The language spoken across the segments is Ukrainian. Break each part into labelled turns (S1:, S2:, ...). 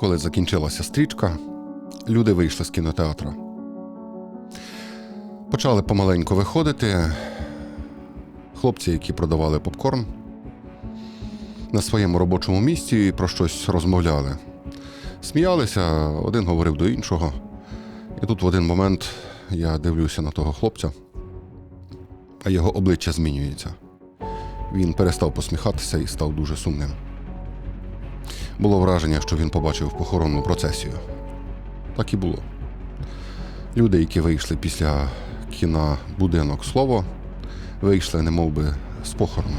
S1: Коли закінчилася стрічка, люди вийшли з кінотеатра. Почали помаленьку виходити. Хлопці, які продавали попкорн, на своєму робочому місці про щось розмовляли. Сміялися, один говорив до іншого. І тут в один момент я дивлюся на того хлопця, а його обличчя змінюється. Він перестав посміхатися і став дуже сумним. Було враження, що він побачив похоронну процесію. Так і було. Люди, які вийшли після кіна будинок слово, вийшли не би з похорону.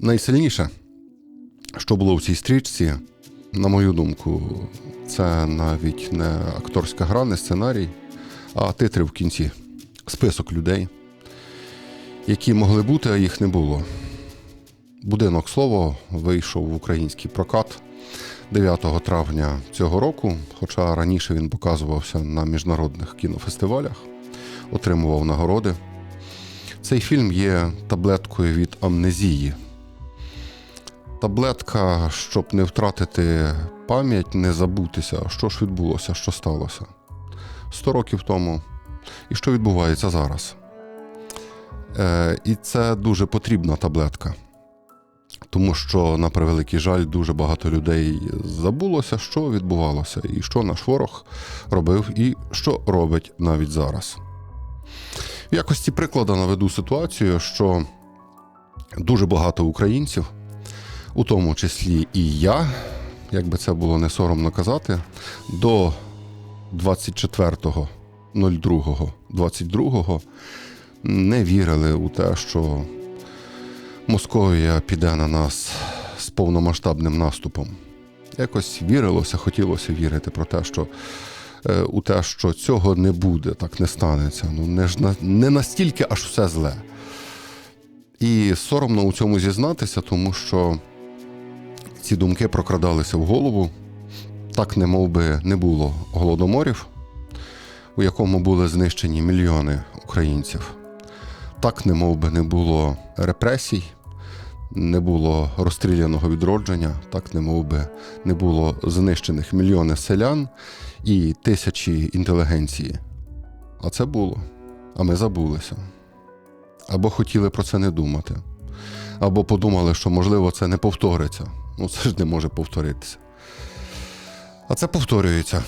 S1: Найсильніше, що було в цій стрічці, на мою думку, це навіть не акторська гра, не сценарій, а титри в кінці. Список людей, які могли бути, а їх не було. Будинок слово вийшов в український прокат 9 травня цього року, хоча раніше він показувався на міжнародних кінофестивалях, отримував нагороди. Цей фільм є таблеткою від амнезії. Таблетка, щоб не втратити пам'ять, не забутися, що ж відбулося, що сталося. Сто років тому і що відбувається зараз. Е, І це дуже потрібна таблетка. Тому що, на превеликий жаль, дуже багато людей забулося, що відбувалося, і що наш ворог робив, і що робить навіть зараз. В якості прикладу наведу ситуацію, що дуже багато українців, у тому числі і я, як би це було не соромно казати, до 24.02.22 не вірили у те, що Московія піде на нас з повномасштабним наступом. Якось вірилося, хотілося вірити про те, що е, у те, що цього не буде, так не станеться. Ну не ж не настільки аж все зле. І соромно у цьому зізнатися, тому що ці думки прокрадалися в голову. Так, не би, не було голодоморів, у якому були знищені мільйони українців. Так, не мов би, не було репресій, не було розстріляного відродження, так, не би, не було знищених мільйони селян і тисячі інтелігенції. А це було. А ми забулися. Або хотіли про це не думати, або подумали, що можливо це не повториться. Ну, це ж не може повторитися. А це повторюється.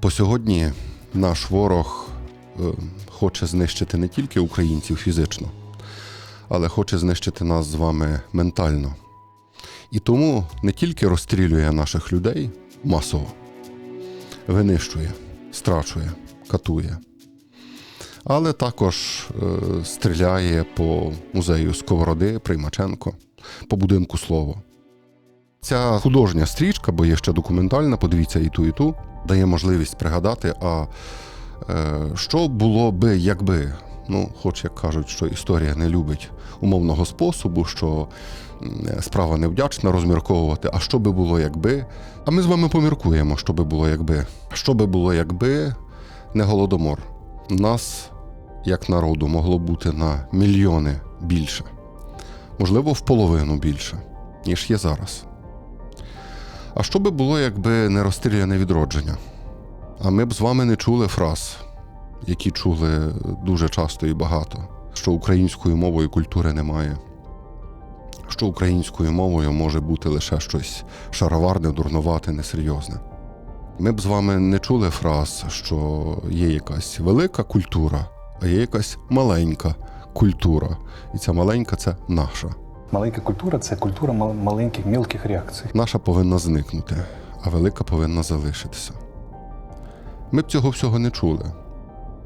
S1: По сьогодні наш ворог е, хоче знищити не тільки українців фізично, але хоче знищити нас з вами ментально. І тому не тільки розстрілює наших людей масово, винищує, страчує, катує, але також е, стріляє по музею Сковороди, Приймаченко, по будинку слово. Ця художня стрічка, бо є ще документальна, подивіться і ту, і ту, дає можливість пригадати, а е, що було би, якби. Ну, хоч як кажуть, що історія не любить умовного способу, що справа невдячна розмірковувати, а що би було, якби. А ми з вами поміркуємо, що би було, якби. Що би було, якби не голодомор. Нас, як народу, могло бути на мільйони більше, можливо, в половину більше, ніж є зараз. А що би було, якби не розстріляне відродження? А ми б з вами не чули фраз, які чули дуже часто і багато, що українською мовою культури немає, що українською мовою може бути лише щось шароварне, дурнувате, несерйозне. Ми б з вами не чули фраз, що є якась велика культура, а є якась маленька культура. І ця маленька це наша.
S2: Маленька культура це культура маленьких мілких реакцій.
S1: Наша повинна зникнути, а велика повинна залишитися. Ми б цього всього не чули.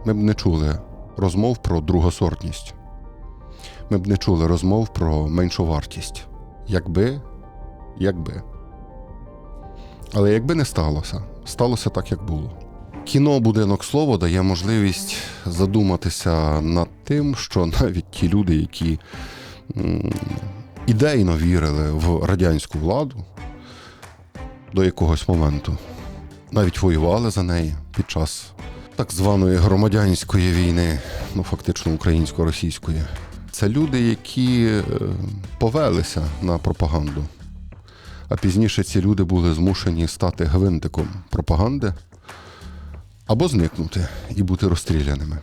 S1: Ми б не чули розмов про другосортність. Ми б не чули розмов про меншу вартість. Якби, якби. Але якби не сталося, сталося так, як було. Кіно Будинок слово дає можливість задуматися над тим, що навіть ті люди, які ідейно вірили в радянську владу до якогось моменту, навіть воювали за неї під час так званої громадянської війни, ну фактично українсько-російської. Це люди, які е, повелися на пропаганду. А пізніше ці люди були змушені стати гвинтиком пропаганди або зникнути і бути розстріляними.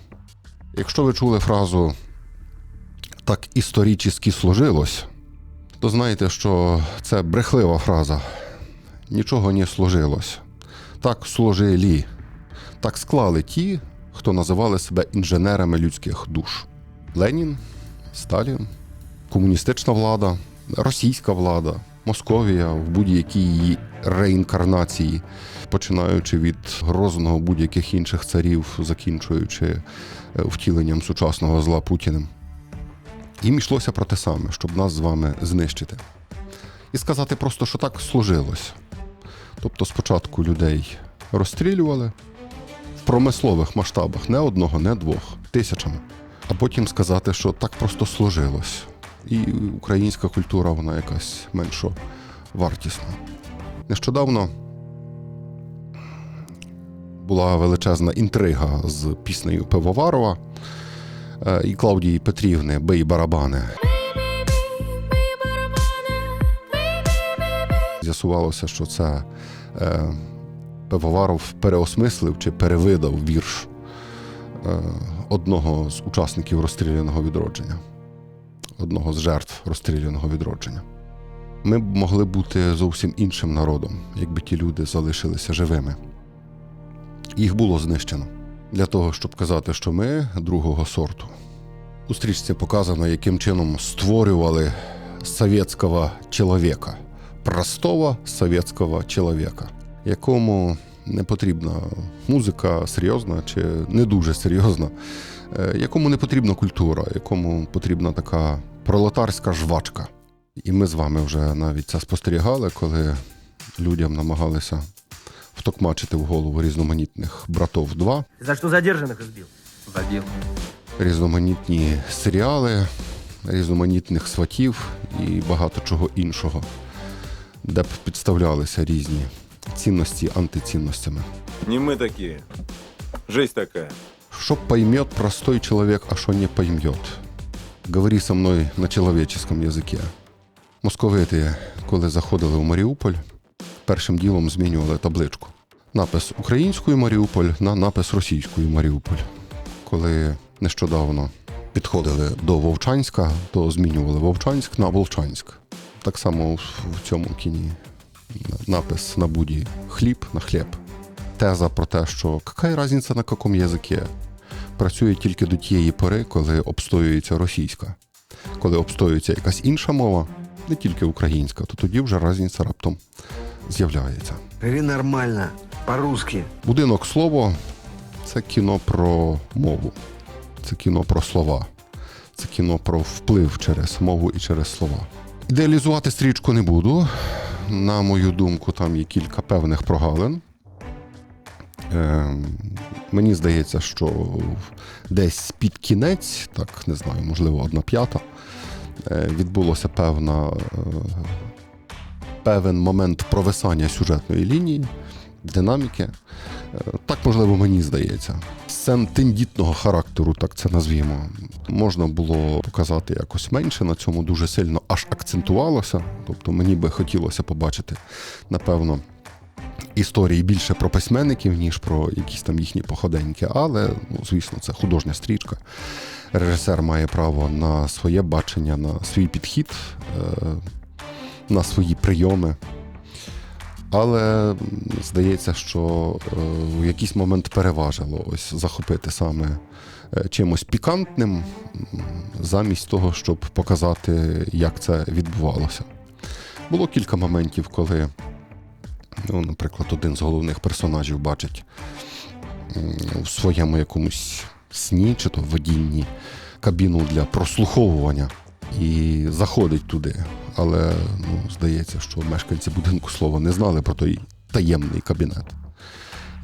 S1: Якщо ви чули фразу так історично сложилось, то знаєте, що це брехлива фраза. Нічого не сложилось. Так сложили. Так склали ті, хто називали себе інженерами людських душ: Ленін, Сталін, комуністична влада, російська влада, Московія в будь-якій її реінкарнації, починаючи від грозного будь-яких інших царів, закінчуючи е, втіленням сучасного зла Путіним. Їм йшлося про те саме, щоб нас з вами знищити. І сказати просто, що так служилось. Тобто спочатку людей розстрілювали в промислових масштабах не одного, не двох, тисячами. А потім сказати, що так просто служилось. І українська культура, вона якась меншо вартісна. Нещодавно була величезна інтрига з піснею Пивоварова е, і Клавдії Петрівни Бей барабани. З'ясувалося, що це е, Пивоваров переосмислив чи перевидав вірш е, одного з учасників розстріляного відродження, одного з жертв розстріляного відродження. Ми б могли бути зовсім іншим народом, якби ті люди залишилися живими. Їх було знищено для того, щоб казати, що ми другого сорту. У стрічці показано, яким чином створювали совєтського чоловіка, простого совєтського чоловіка, якому не потрібна музика серйозна чи не дуже серйозна, якому не потрібна культура, якому потрібна така пролетарська жвачка. І ми з вами вже навіть це спостерігали, коли людям намагалися втокмачити в голову різноманітних братов 2
S3: За что задержанных избил?
S4: Забил.
S1: різноманітні серіали, різноманітних сватів і багато чого іншого, де б підставлялися різні цінності антицінностями.
S5: Не мы такие. Жизнь такая.
S1: Что поймет простой человек, а что не поймет? Говори со мною на чоловіческом язикі. Московити, коли заходили в Маріуполь, першим ділом змінювали табличку. Напис українською Маріуполь на напис російською Маріуполь. Коли нещодавно підходили до Вовчанська, то змінювали Вовчанськ на Волчанськ. Так само в цьому кіні напис на буді хліб на хліб. Теза про те, що яка різниця на якому язикі, працює тільки до тієї пори, коли обстоюється російська. Коли обстоюється якась інша мова, не тільки українська, то тоді вже різниця раптом з'являється.
S6: Нормально, по-русски.
S1: Будинок слово це кіно про мову, це кіно про слова, це кіно про вплив через мову і через слова. Ідеалізувати стрічку не буду. На мою думку, там є кілька певних прогалин. Мені здається, що десь під кінець, так не знаю, можливо, одна п'ята, е, відбулося певна, е, певен момент провисання сюжетної лінії, динаміки. Е, Так, можливо, мені здається. Сцен тендітного характеру, так це назвімо, можна було показати якось менше. На цьому дуже сильно аж акцентувалося. Тобто мені би хотілося побачити, напевно, історії більше про письменників, ніж про якісь там їхні походеньки. Але, ну, звісно, це художня стрічка. Режисер має право на своє бачення, на свій підхід, е, на свої прийоми. Але здається, що е, в якийсь момент переважило ось захопити саме е, чимось пікантним, замість того, щоб показати, як це відбувалося. Було кілька моментів, коли, ну, наприклад, один з головних персонажів бачить в своєму якомусь сні чи то видінні кабіну для прослуховування і заходить туди. Але ну, здається, що мешканці будинку слова не знали про той таємний кабінет.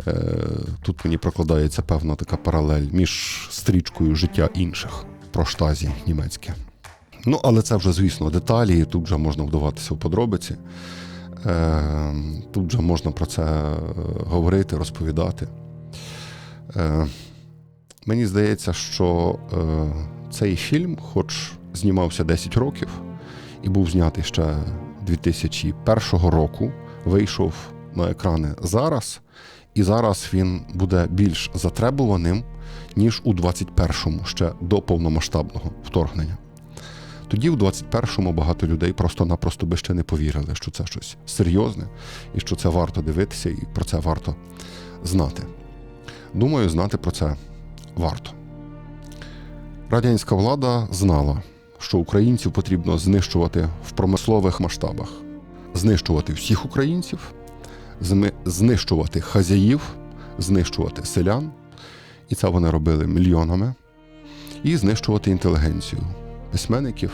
S1: Е, тут мені прокладається певна така паралель між стрічкою життя інших про штазі німецьке. Ну, але це вже, звісно, деталі, і тут вже можна вдаватися в подробиці. Е, тут вже можна про це е, говорити, розповідати. Е, мені здається, що е, цей фільм, хоч знімався 10 років і був знятий ще 2001 року, вийшов на екрани зараз, і зараз він буде більш затребуваним, ніж у 21-му, ще до повномасштабного вторгнення. Тоді, в 21-му, багато людей просто-напросто би ще не повірили, що це щось серйозне і що це варто дивитися, і про це варто знати. Думаю, знати про це варто. Радянська влада знала, що українців потрібно знищувати в промислових масштабах, знищувати всіх українців, знищувати хазяїв, знищувати селян, і це вони робили мільйонами, і знищувати інтелігенцію письменників,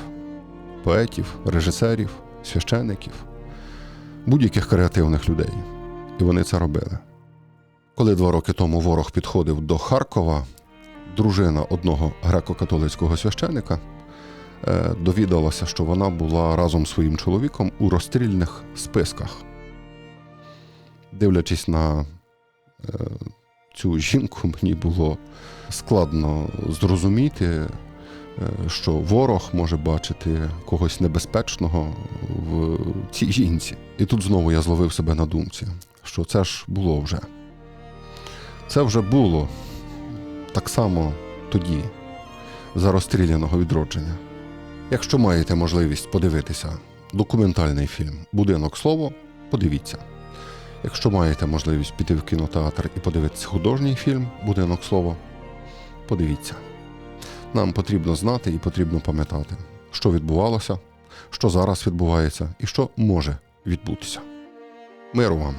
S1: поетів, режисерів, священиків, будь-яких креативних людей. І вони це робили. Коли два роки тому ворог підходив до Харкова, дружина одного греко-католицького священика е, довідалася, що вона була разом з своїм чоловіком у розстрільних списках. Дивлячись на е, цю жінку, мені було складно зрозуміти, що ворог може бачити когось небезпечного в цій жінці. І тут знову я зловив себе на думці, що це ж було вже. Це вже було так само тоді, за розстріляного відродження. Якщо маєте можливість подивитися документальний фільм Будинок слово, подивіться. Якщо маєте можливість піти в кінотеатр і подивитися художній фільм Будинок слово, подивіться. Нам потрібно знати і потрібно пам'ятати, що відбувалося, що зараз відбувається і що може відбутися. Миру вам!